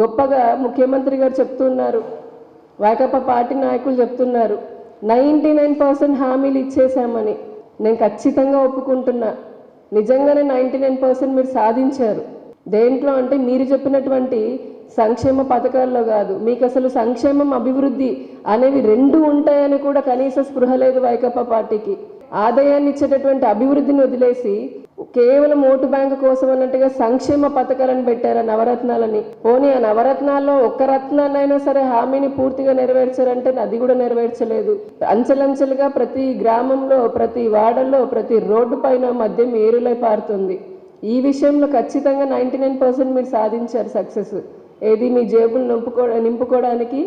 గొప్పగా ముఖ్యమంత్రి గారు చెప్తున్నారు. వైకాపా పార్టీ నాయకులు చెప్తున్నారు. నైంటీ నైన్ పర్సెంట్ హామీలు ఇచ్చేసామని నేను ఖచ్చితంగా ఒప్పుకుంటున్నా. నిజంగానే నైంటీ నైన్ పర్సెంట్ మీరు సాధించారు. దేంట్లో అంటే మీరు చెప్పినటువంటి సంక్షేమ పథకాల్లో కాదు. మీకు అసలు సంక్షేమం అభివృద్ధి అనేవి రెండు ఉంటాయని కూడా కనీస స్పృహ లేదు వైకాపా పార్టీకి. ఆదాయాన్ని ఇచ్చేటటువంటి అభివృద్ధిని వదిలేసి కేవలం ఓటు బ్యాంకు కోసం అన్నట్టుగా సంక్షేమ పథకాలను పెట్టారు నవరత్నాలని? పోనీ ఆ నవరత్నాల్లో ఒక్క రత్నాన్నైనా సరే హామీని పూర్తిగా నెరవేర్చారంటే అది కూడా నెరవేర్చలేదు. అంచెలంచెలుగా ప్రతి గ్రామంలో ప్రతి వాడల్లో ప్రతి రోడ్డు పైన మద్యం ఏరులై పారుతుంది. ఈ విషయంలో ఖచ్చితంగా నైంటీ నైన్ పర్సెంట్ మీరు సాధించారు సక్సెస్. ఏది మీ జేబులు నింపుకో నింపుకోవడానికి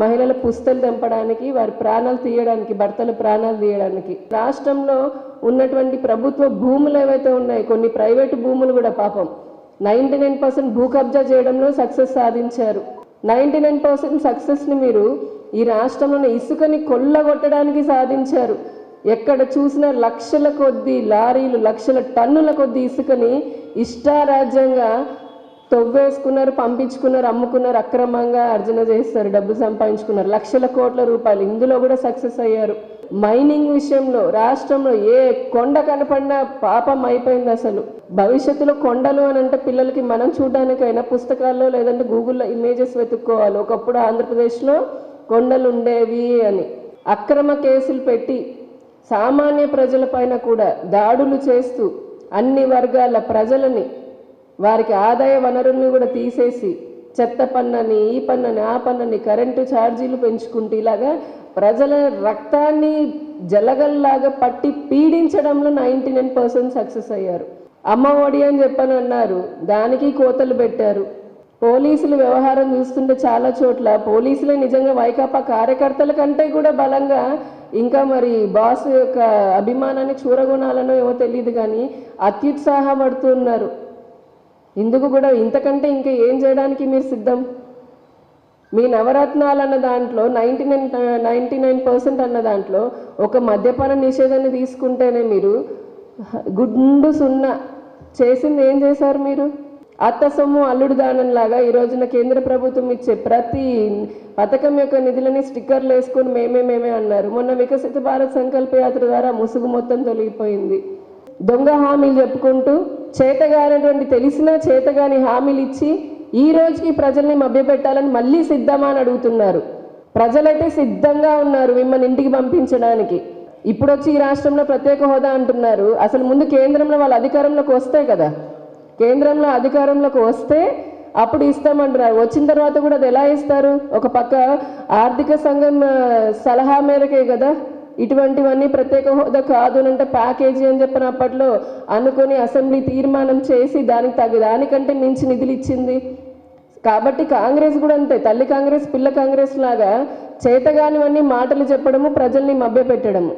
మహిళల పుస్తలు తెంపడానికి వారి ప్రాణాలు తీయడానికి భర్తల ప్రాణాలు తీయడానికి. రాష్ట్రంలో ఉన్నటువంటి ప్రభుత్వ భూములు ఏవైతే ఉన్నాయి కొన్ని ప్రైవేటు భూములు కూడా పాపం. నైంటీ నైన్ పర్సెంట్ భూ కబ్జా చేయడంలో సక్సెస్ సాధించారు. నైంటీ నైన్ పర్సెంట్ సక్సెస్ని మీరు ఈ రాష్ట్రంలోని ఇసుకని కొల్లగొట్టడానికి సాధించారు. ఎక్కడ చూసినా లక్షల కొద్దీ లారీలు లక్షల టన్నుల కొద్దీ ఇసుకని ఇష్టారాజ్యంగా తవ్వేసుకున్నారు పంపించుకున్నారు అమ్ముకున్నారు అక్రమంగా అర్జన చేస్తారు డబ్బులు సంపాదించుకున్నారు లక్షల కోట్ల రూపాయలు ఇందులో కూడా సక్సెస్ అయ్యారు. మైనింగ్ విషయంలో రాష్ట్రంలో ఏ కొండ కనపడినా పాపం అయిపోయింది అసలు. భవిష్యత్తులో కొండలు అని అంటే పిల్లలకి మనం చూడడానికైనా పుస్తకాల్లో లేదంటే గూగుల్లో ఇమేజెస్ వెతుక్కోవాలి. ఒకప్పుడు ఆంధ్రప్రదేశ్లో కొండలు ఉండేవి అని. అక్రమ కేసులు పెట్టి సామాన్య ప్రజలపైన కూడా దాడులు చేస్తూ అన్ని వర్గాల ప్రజలని వారికి ఆదాయ వనరుల్ని కూడా తీసేసి చెత్త పన్నని ఈ పన్నని ఆ పన్నని కరెంటు ఛార్జీలు పెంచుకుంటూ ఇలాగా ప్రజల రక్తాన్ని జలగల్లాగా పట్టి పీడించడంలో నైంటీ నైన్ పర్సెంట్ సక్సెస్ అయ్యారు. అమ్మ ఒడి అని చెప్పని అన్నారు. దానికి కోతలు పెట్టారు. పోలీసుల వ్యవహారం చూస్తుంటే చాలా చోట్ల పోలీసులే నిజంగా వైకాపా కార్యకర్తల కంటే కూడా బలంగా ఇంకా మరి బాస్ యొక్క అభిమానాన్ని చూరగొనాలనో ఏమో తెలియదు కానీ అత్యుత్సాహపడుతున్నారు. ఇందుకు కూడా ఇంతకంటే ఇంకా ఏం చేయడానికి మీరు సిద్ధం? మీ నవరత్నాలు అన్న దాంట్లో ninety nine ninety nine percent అన్న దాంట్లో ఒక మద్యపాన నిషేధాన్ని తీసుకుంటేనే మీరు గుండు సున్నా చేసింది ఏం చేశారు మీరు? అత్త సొమ్ము అల్లుడు దానం లాగా ఈ రోజున కేంద్ర ప్రభుత్వం ఇచ్చే ప్రతి పథకం యొక్క నిధులని స్టిక్కర్లు వేసుకొని మేమే మేమే అన్నారు. మొన్న వికసిత భారత్ సంకల్ప యాత్ర ద్వారా ముసుగు మొత్తం తొలగిపోయింది. దొంగ హామీలు చెప్పుకుంటూ చేతగానటువంటి తెలిసిన చేతగాని హామీలు ఇచ్చి ఈ రోజుకి ప్రజల్ని మభ్యపెట్టాలని మళ్ళీ సిద్ధమా అని అడుగుతున్నారు. ప్రజలైతే సిద్ధంగా ఉన్నారు మిమ్మల్ని ఇంటికి పంపించడానికి. ఇప్పుడు వచ్చి ఈ రాష్ట్రంలో ప్రత్యేక హోదా అంటున్నారు. అసలు ముందు కేంద్రంలో వాళ్ళ అధికారంలోకి వస్తే కదా. కేంద్రంలో అధికారంలోకి వస్తే అప్పుడు ఇస్తామంటున్నారు. వచ్చిన తర్వాత కూడా అది ఎలా ఇస్తారు? ఒక పక్క ఆర్థిక సంఘం సలహా మేరకే కదా. ఇటువంటివన్నీ ప్రత్యేక హోదా కాదు అని అంటే ప్యాకేజీ అని చెప్పిన అప్పట్లో అనుకొని అసెంబ్లీ తీర్మానం చేసి దానికి తగ్గ దానికంటే మించి నిధులు ఇచ్చింది కాబట్టి కాంగ్రెస్ కూడా అంతే. తల్లి కాంగ్రెస్ పిల్ల కాంగ్రెస్ లాగా చేతగానివన్నీ మాటలు చెప్పడము ప్రజల్ని మభ్యపెట్టడము.